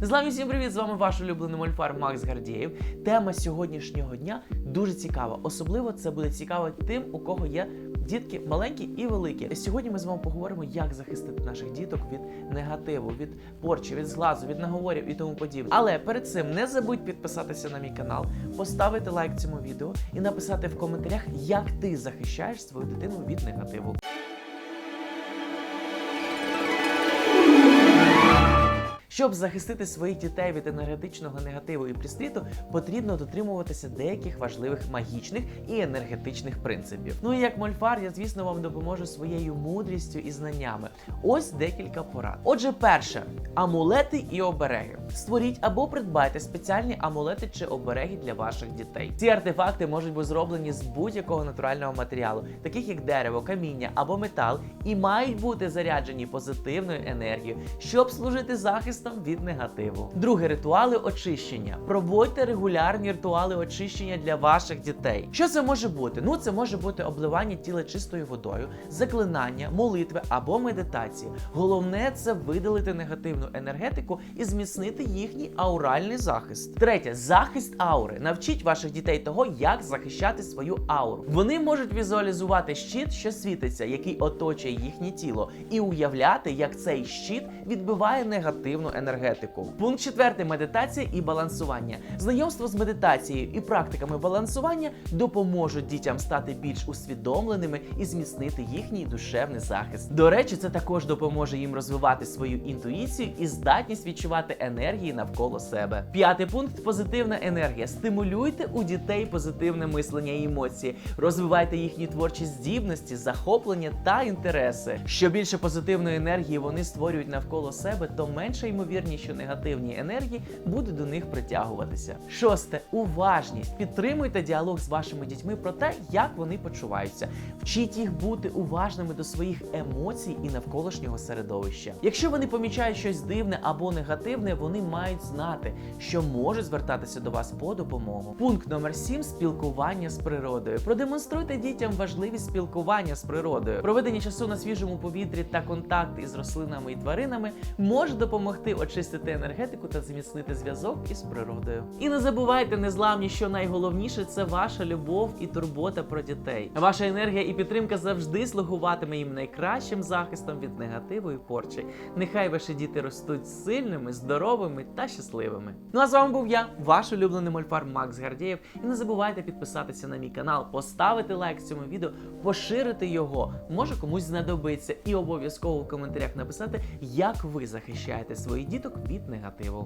Незламні всім привіт! З вами ваш улюблений мольфар Макс Гардієв. Тема сьогоднішнього дня дуже цікава. Особливо це буде цікаво тим, у кого є дітки маленькі і великі. Сьогодні ми з вами поговоримо, як захистити наших діток від негативу, від порчі, від зглазу, від наговорів і тому подібне. Але перед цим не забудь підписатися на мій канал, поставити лайк цьому відео і написати в коментарях, як ти захищаєш свою дитину від негативу. Щоб захистити своїх дітей від енергетичного негативу і пристріту, потрібно дотримуватися деяких важливих магічних і енергетичних принципів. Ну і як мольфар, я звісно вам допоможу своєю мудрістю і знаннями. Ось декілька порад. Отже, перше амулети і обереги. Створіть або придбайте спеціальні амулети чи обереги для ваших дітей. Ці артефакти можуть бути зроблені з будь-якого натурального матеріалу, таких як дерево, каміння або метал, і мають бути заряджені позитивною енергією, щоб служити захистом від негативу. Друге ритуали очищення. Проводьте регулярні ритуали очищення для ваших дітей. Що це може бути? Ну, це може бути обливання тіла чистою водою, заклинання, молитви або медитації. Головне це видалити негативну енергетику і зміцнити їхній ауральний захист. Третє захист аури. Навчіть ваших дітей того, як захищати свою ауру. Вони можуть візуалізувати щит, що світиться, який оточує їхнє тіло, і уявляти, як цей щит відбиває негативну енергетику. Пункт четвертий медитація і балансування. Знайомство з медитацією і практиками балансування допоможуть дітям стати більш усвідомленими і зміцнити їхній душевний захист. До речі, це також допоможе їм розвивати свою інтуїцію і здатність відчувати енергії навколо себе. П'ятий пункт позитивна енергія. Стимулюйте у дітей позитивне мислення і емоції, розвивайте їхні творчі здібності, захоплення та інтереси. Що більше позитивної енергії вони створюють навколо себе, то менше ймовірність, що негативні енергії будуть до них притягуватися. Шосте уважність. Підтримуйте діалог з вашими дітьми про те, як вони почуваються. Вчіть їх бути уважними до своїх емоцій і навколишнього середовища. Якщо вони помічають щось дивне або негативне, вони мають знати, що можуть звертатися до вас по допомогу. Пункт номер 7 спілкування з природою. Продемонструйте дітям важливість спілкування з природою. Проведення часу на свіжому повітрі та контакт із рослинами і тваринами може допомогти очистити енергетику та зміцнити зв'язок із природою. І не забувайте, незламні, що найголовніше це ваша любов і турбота про дітей. Ваша енергія і підтримка завжди слугуватиме їм найкращим захистом від негативу і порчі. Нехай ваші діти ростуть сильними, здоровими та щасливими. Ну а з вами був я, ваш улюблений мольфар Макс Гардієв. І не забувайте підписатися на мій канал, поставити лайк цьому відео, поширити його, може комусь знадобиться, і обов'язково в коментарях написати, як ви захищаєте своїх діток від негативу.